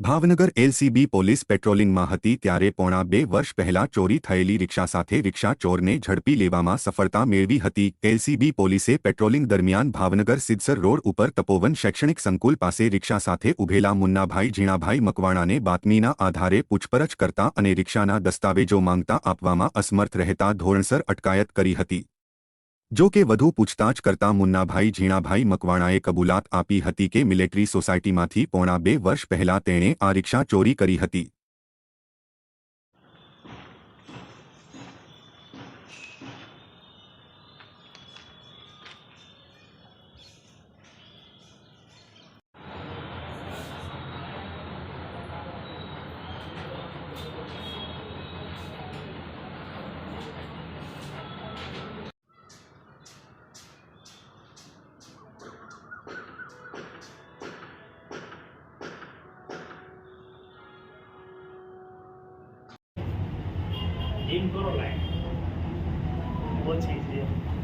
Bhavnagar LCB police પેટ્રોલિંગમાં હતી ત્યારે પોણા બે વર્ષ પહેલા ચોરી થયેલી રિક્ષા સાથે રિક્ષા ચોરને ઝડપી લેવામાં સફળતા મેળવી હતી. એલસીબી પોલીસે પેટ્રોલિંગ દરમિયાન ભાવનગર સિદ્સર રોડ ઉપર તપોવન શૈક્ષણિક સંકુલ પાસે રિક્ષા સાથે ઉભેલા મુન્નાભાઈ ઝીણાભાઈ મકવાણાને બાતમીના આધારે પૂછપરછ કરતા અને રિક્ષાના દસ્તાવેજો માંગતા આપવામાં અસમર્થ રહેતા ધોરણસર અટકાયત કરી હતી. જો કે વધુ પૂછતાછ કરતા મુન્નાભાઈ ઝીણાભાઈ મકવાણાએ કબૂલાત આપી હતી કે મિલિટરી સોસાયટીમાંથી પોણા બે વર્ષ પહેલા તેણે આ રિક્ષા ચોરી કરી હતી. એમ કરો લાઈન. ઓછી છે.